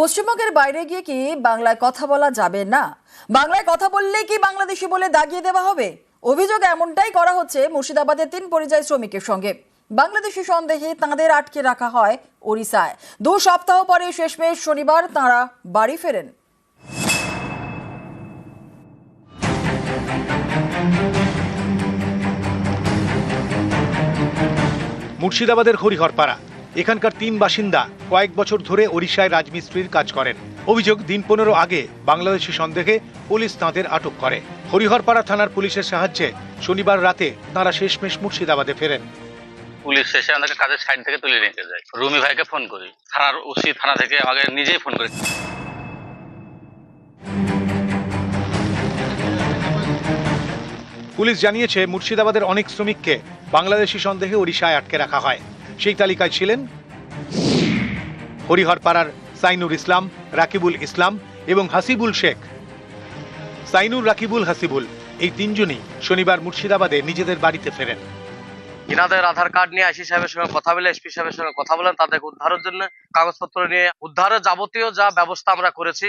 পশ্চিমবঙ্গের বাইরে গিয়ে কি বাংলায় কথা বলা যাবে না? বাংলায় কথা বললেই কি বাংলাদেশি বলে দাগিয়ে দেওয়া হবে? অভিযোগ এমনটাই করা হচ্ছে মুর্শিদাবাদের তিন পরিযায়ী শ্রমিকের সঙ্গে। বাংলাদেশি সন্দেহে তাঁদের আটকে রাখা হয় ওড়িশায়। দু সপ্তাহ পরে শেষমেশ শনিবার তাঁরা বাড়ি ফেরেন। মুর্শিদাবাদের হরিহরপাড়া। এখানকার তিন বাসিন্দা কয়েক বছর ধরে ওড়িশায় রাজমিস্ত্রির কাজ করেন। অভিযোগ দিন পনেরো আগে বাংলাদেশি সন্দেহে পুলিশ তাঁদের আটক করে। হরিহরপাড়া থানার পুলিশের সাহায্যে শনিবার রাতে তাঁরা শেষমেশ মুর্শিদাবাদে ফেরেন। পুলিশ এসে আমাদেরকে কাজের সাইড থেকে তুলে নিতে যায়। রুমি ভাইকে ফোন করি। থানার ওসি থানা থেকে আমাকে নিজেই ফোন করে। পুলিশ জানিয়েছে মুর্শিদাবাদের অনেক শ্রমিককে বাংলাদেশি সন্দেহে ওড়িশায় আটকে রাখা হয়। সেই তালিকায় ছিলেন হরিহরপাড়ার সাইনুর ইসলাম, রাকিবুল ইসলাম এবং হাসিবুল শেখ। সাইনুর, রাকিবুল, হাসিবুল এই তিনজনই শনিবার মুর্শিদাবাদে নিজেদের বাড়িতে ফেরেন। ইনাদের আধার কার্ড নিয়ে আইসি সাহেবের সঙ্গে কথা বলে, এসপি সাহেবের সঙ্গে কথা বলেন, তাদেরকে উদ্ধারের জন্য কাগজপত্র নিয়ে, উদ্ধারের যাবতীয় যা ব্যবস্থা আমরা করেছি।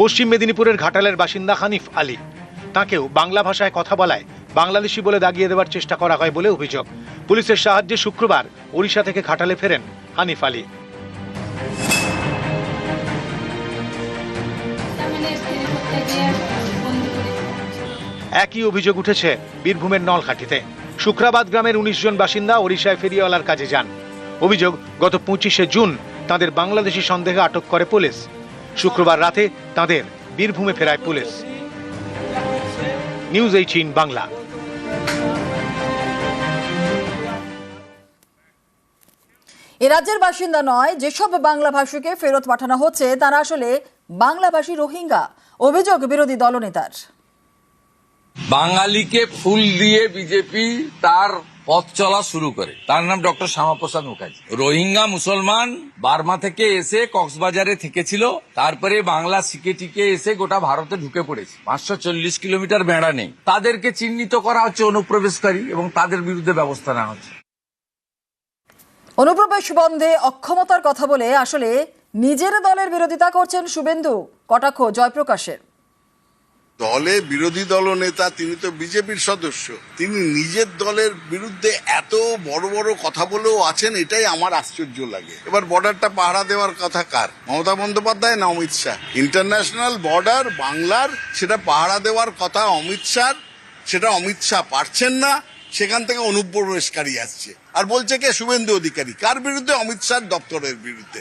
পশ্চিম মেদিনীপুরের ঘাটালের বাসিন্দা হানিফ আলী। তাকেও বাংলা ভাষায় কথা বলায় বাংলাদেশি বলে দাগিয়ে দেওয়ার চেষ্টা করা হয় বলে অভিযোগ। পুলিশের সাহায্যে শুক্রবার ওড়িশা থেকে ঘাটালে ফেরেন হানিফ আলী। একই অভিযোগ উঠেছে বীরভূমের নলখাটিতে শুক্রাবাদ গ্রামের উনিশ জন বাসিন্দা ওড়িশায় ফেরিওয়ালার কাজে যান। অভিযোগ, গত পঁচিশে জুন তাদের বাংলাদেশি সন্দেহে আটক করে পুলিশ। শুক্রবার রাতে তাদের বীরভূমে ফেরায় পুলিশ। News eighteen Bangla. এ রাজ্যের বাসিন্দা নয় যেসব বাংলা ভাষীকে ফেরত পাঠানো হচ্ছে তারা আসলে বাংলাভাষী রোহিঙ্গা। অভিযোগ বিরোধী দলনেতার। বাঙালিকে ফুল দিয়ে বিজেপি তার পথ চলা শুরু করে। তার নাম ডক্টর শ্যামাপ্রসাদ মুখার্জি। রোহিঙ্গা মুসলমান বার্মা থেকে এসে কক্সবাজারে থেকেছিল। তারপরে বাংলা শিখে টিকে এসে গোটা ভারতে ঢুকে পড়েছে। পাঁচশো চল্লিশ কিলোমিটার বেড়া নেই। তাদেরকে চিহ্নিত করা হচ্ছে অনুপ্রবেশকারী এবং তাদের বিরুদ্ধে ব্যবস্থা নেওয়া হচ্ছে। অনুপ্রবেশ বন্ধে অক্ষমতার কথা বলে আসলে নিজের দলের বিরোধিতা করছেন শুভেন্দু, কটাক্ষ জয়প্রকাশের। দলে বিরোধী দল নেতা, তিনি তো বিজেপির সদস্য। তিনি নিজের দলের বিরুদ্ধে এত বড় বড় কথা বলেও আছেন, এটাই আমার আশ্চর্য লাগে। এবার বর্ডারটা পাহারা দেওয়ার কথা কার? মমতা বন্দ্যোপাধ্যায় না অমিত শাহ? ইন্টারন্যাশনাল বর্ডার, বাংলার, সেটা পাহারা দেওয়ার কথা অমিত শাহ সেটা অমিত শাহ পারছেন না, সেখান থেকে অনুপ্রবেশকারী আসছে। আর বলছে কে? শুভেন্দু অধিকারী। কার বিরুদ্ধে? অমিত শাহ দপ্তরের বিরুদ্ধে।